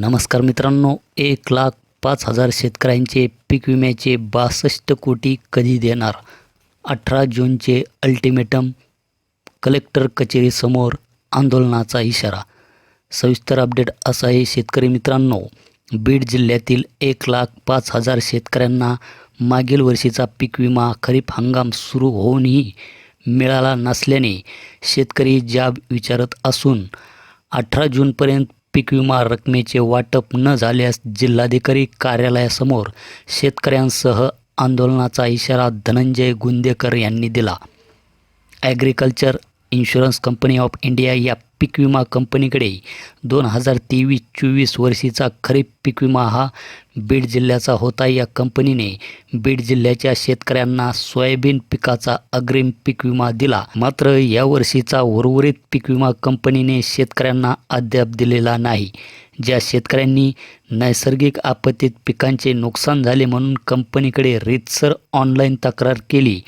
नमस्कार मित्रांनो एक लाख पाच हजार शेतकऱ्यांचे पीक विम्याचे बासष्ट कोटी कधी देणार? अठरा जूनचे अल्टिमेटम कलेक्टर कचेरीसमोर आंदोलनाचा इशारा. सविस्तर अपडेट असा आहे शेतकरी मित्रांनो बीड जिल्ह्यातील एक लाख पाच हजार शेतकऱ्यांना मागील वर्षीचा पीक विमा खरीप हंगाम सुरू होऊनही मिळाला नसल्याने शेतकरी जाब विचारत असून अठरा जूनपर्यंत पीक विमा रकमेचे वाटप न झाल्यास जिल्हाधिकारी कार्यालयासमोर शेतकऱ्यांसह आंदोलनाचा इशारा धनंजय गुंदेकर यांनी दिला. Agriculture insurance company of India या पीक विमा कंपनीकडे दोन हजार तेवीस चोवीस वर्षीचा खरीप पीक विमा हा बीड जिल्ह्याचा होता. या कंपनीने बीड जिल्ह्याच्या शेतकऱ्यांना सोयाबीन पिकाचा अग्रिम पीक विमा दिला. मात्र या वर्षीचा उर्वरित पीक विमा कंपनीने शेतकऱ्यांना अद्याप दिलेला नाही. ज्या शेतकऱ्यांनी नैसर्गिक आपत्तीत पिकांचे नुकसान झाले म्हणून कंपनीकडे रीतसर ऑनलाईन तक्रार केली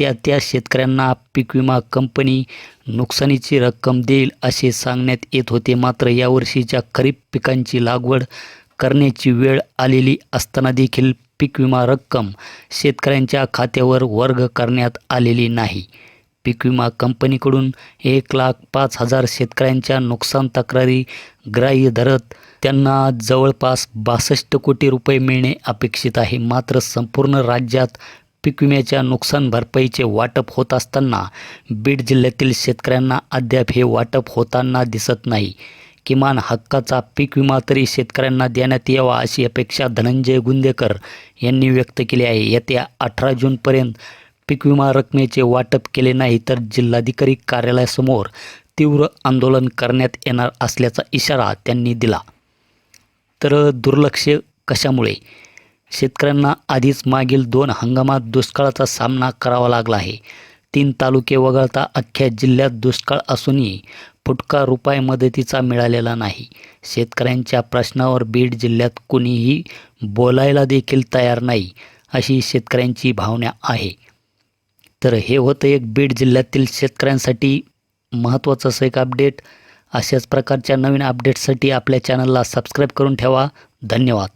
त्या त्या शेतकऱ्यांना पीक विमा कंपनी नुकसानीची रक्कम देईल असे सांगण्यात येत होते. मात्र यावर्षीच्या खरीप पिकांची लागवड करण्याची वेळ आलेली असताना देखील पीक विमा रक्कम शेतकऱ्यांच्या खात्यावर वर्ग करण्यात आलेली नाही. पीक विमा कंपनीकडून एक लाख पाच हजार शेतकऱ्यांच्या नुकसान तक्रारी ग्राह्य धरत त्यांना जवळपास बासष्ट कोटी रुपये मिळणे अपेक्षित आहे. मात्र संपूर्ण राज्यात पीक विम्याच्या नुकसान भरपाईचे वाटप होत असताना बीड जिल्ह्यातील शेतकऱ्यांना अद्याप हे वाटप होताना दिसत नाही. किमान हक्काचा पीक विमा तरी शेतकऱ्यांना देण्यात यावा अशी अपेक्षा धनंजय गुंदेकर यांनी व्यक्त केली आहे. येत्या अठरा जूनपर्यंत पीक विमा रकमेचे वाटप केले नाही तर जिल्हाधिकारी कार्यालयासमोर तीव्र आंदोलन करण्यात येणार असल्याचा इशारा त्यांनी दिला. तर दुर्लक्ष कशामुळे? शेतकऱ्यांना आधीच मागील दोन हंगामात दुष्काळाचा सामना करावा लागला आहे. तीन तालुके वगळता अख्ख्या जिल्ह्यात दुष्काळ असूनही फुटका रुपाय मदतीचा मिळालेला नाही. शेतकऱ्यांच्या प्रश्नावर बीड जिल्ह्यात कुणीही बोलायला देखील तयार नाही अशी शेतकऱ्यांची भावना आहे. तर हे होतं एक बीड जिल्ह्यातील शेतकऱ्यांसाठी महत्त्वाचं असं एक अपडेट. अशाच प्रकारच्या नवीन अपडेट्ससाठी आपल्या चॅनलला सबस्क्राईब करून ठेवा. धन्यवाद.